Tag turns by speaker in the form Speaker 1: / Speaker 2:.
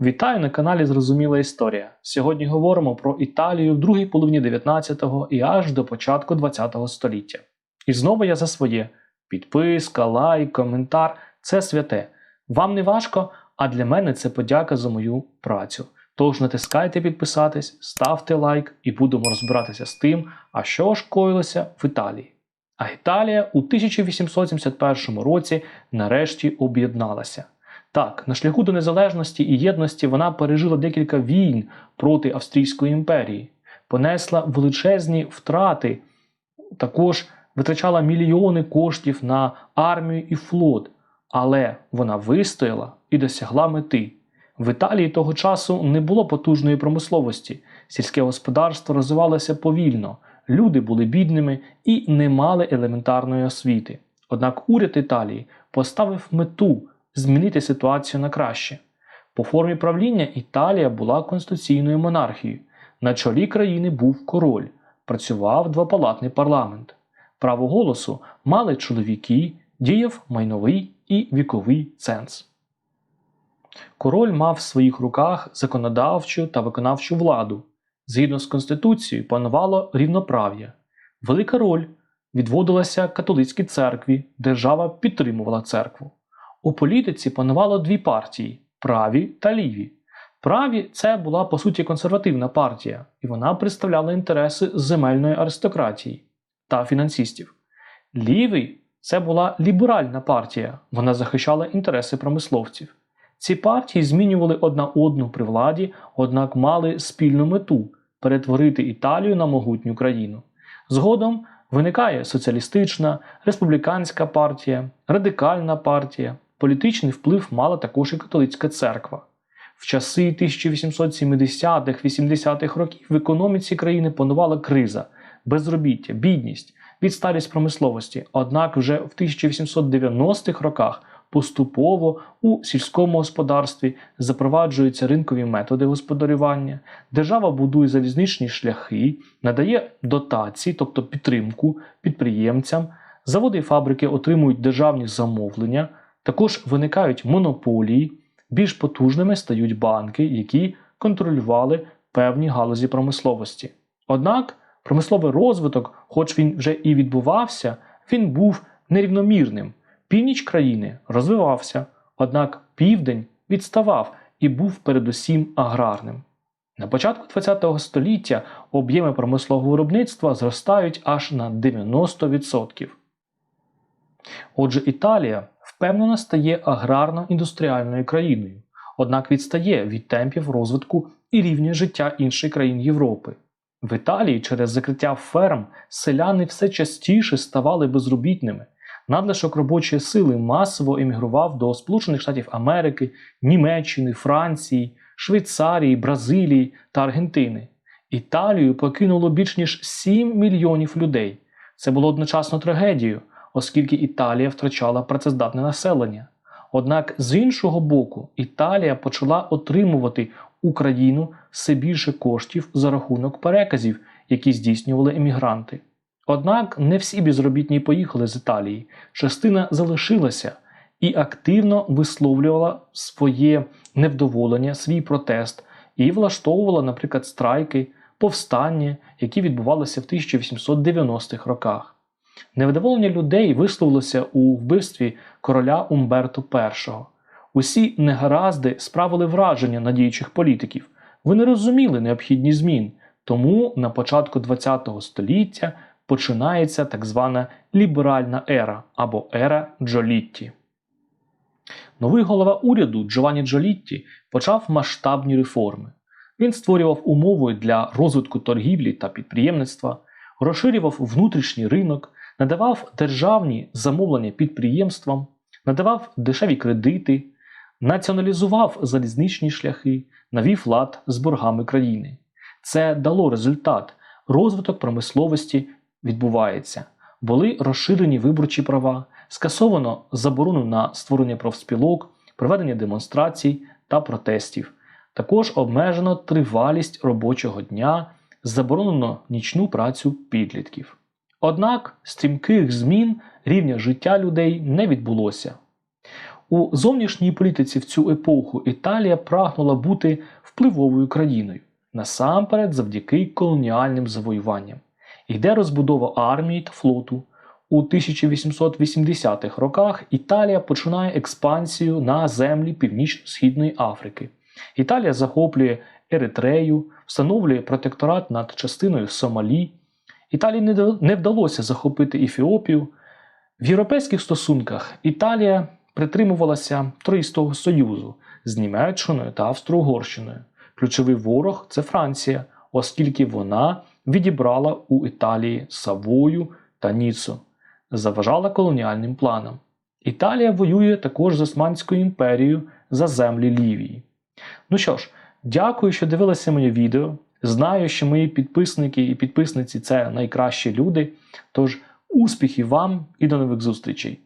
Speaker 1: Вітаю на каналі Зрозуміла Історія. Сьогодні говоримо про Італію в другій половині 19-го і аж до початку 20-го століття. І знову я за своє: підписка, лайк, коментар це святе. Вам не важко, а для мене це подяка за мою працю. Тож натискайте підписатись, ставте лайк і будемо розбиратися з тим, а що ж коїлося в Італії. А Італія у 1871 році нарешті об'єдналася. Так, на шляху до незалежності і єдності вона пережила декілька війн проти Австрійської імперії, понесла величезні втрати, також витрачала мільйони коштів на армію і флот, але вона вистояла і досягла мети. В Італії того часу не було потужної промисловості, сільське господарство розвивалося повільно, люди були бідними і не мали елементарної освіти. Однак уряд Італії поставив мету змінити ситуацію на краще. По формі правління Італія була конституційною монархією. На чолі країни був король, працював двопалатний парламент. Право голосу мали чоловіки, діяв майновий і віковий ценз. Король мав в своїх руках законодавчу та виконавчу владу. Згідно з Конституцією панувало рівноправ'я. Велика роль відводилася католицькій церкві, держава підтримувала церкву. У політиці панувало дві партії праві та ліві. Праві це була по суті консервативна партія, і вона представляла інтереси земельної аристократії та фінансистів. Лівий це була ліберальна партія, вона захищала інтереси промисловців. Ці партії змінювали одна одну при владі, однак мали спільну мету перетворити Італію на могутню країну. Згодом виникає соціалістична, республіканська партія, радикальна партія. Політичний вплив мала також і католицька церква. В часи 1870-х, 80-х років в економіці країни панувала криза, безробіття, бідність, відсталість промисловості. Однак вже в 1890-х роках поступово у сільському господарстві запроваджуються ринкові методи господарювання, держава будує залізничні шляхи, надає дотації, тобто підтримку підприємцям, заводи і фабрики отримують державні замовлення. Також виникають монополії, більш потужними стають банки, які контролювали певні галузі промисловості. Однак промисловий розвиток, хоч він вже і відбувався, він був нерівномірним. Північ країни розвивався, однак південь відставав і був передусім аграрним. На початку ХХ століття об'єми промислового виробництва зростають аж на 90%. Отже, Італія впевнено стає аграрно-індустріальною країною, однак відстає від темпів розвитку і рівня життя інших країн Європи. В Італії через закриття ферм селяни все частіше ставали безробітними. Надлишок робочої сили масово емігрував до Сполучених Штатів Америки, Німеччини, Франції, Швейцарії, Бразилії та Аргентини. Італію покинуло більш ніж 7 мільйонів людей. Це було одночасно трагедією, оскільки Італія втрачала працездатне населення. Однак з іншого боку, Італія почала отримувати Україну все більше коштів за рахунок переказів, які здійснювали емігранти. Однак не всі безробітні поїхали з Італії, частина залишилася і активно висловлювала своє невдоволення, свій протест і влаштовувала, наприклад, страйки, повстання, які відбувалися в 1890-х роках. Невдоволення людей висловилося у вбивстві короля Умберто І. Усі негаразди справили враження на діючих політиків. Вони розуміли необхідність змін, тому на початку ХХ століття починається так звана ліберальна ера або ера Джолітті. Новий голова уряду Джованні Джолітті почав масштабні реформи. Він створював умови для розвитку торгівлі та підприємництва, розширював внутрішній ринок, надавав державні замовлення підприємствам, надавав дешеві кредити, націоналізував залізничні шляхи, навів лад з боргами країни. Це дало результат. Розвиток промисловості відбувається. Були розширені виборчі права, скасовано заборону на створення профспілок, проведення демонстрацій та протестів. Також обмежено тривалість робочого дня, заборонено нічну працю підлітків. Однак стрімких змін рівня життя людей не відбулося. У зовнішній політиці в цю епоху Італія прагнула бути впливовою країною, насамперед завдяки колоніальним завоюванням. Йде розбудова армії та флоту. У 1880-х роках Італія починає експансію на землі Північно-Східної Африки. Італія захоплює Еритрею, встановлює протекторат над частиною Сомалі. Італії не вдалося захопити Ефіопію. В європейських стосунках Італія притримувалася Троїстого Союзу з Німеччиною та Австро-Угорщиною. Ключовий ворог це Франція, оскільки вона відібрала у Італії Савою та Ніцу, заважала колоніальним планам. Італія воює також з Османською імперією за землі Лівії. Ну що ж, дякую, що дивилися моє відео. Знаю, що мої підписники і підписниці це найкращі люди. Тож успіхів вам і до нових зустрічей!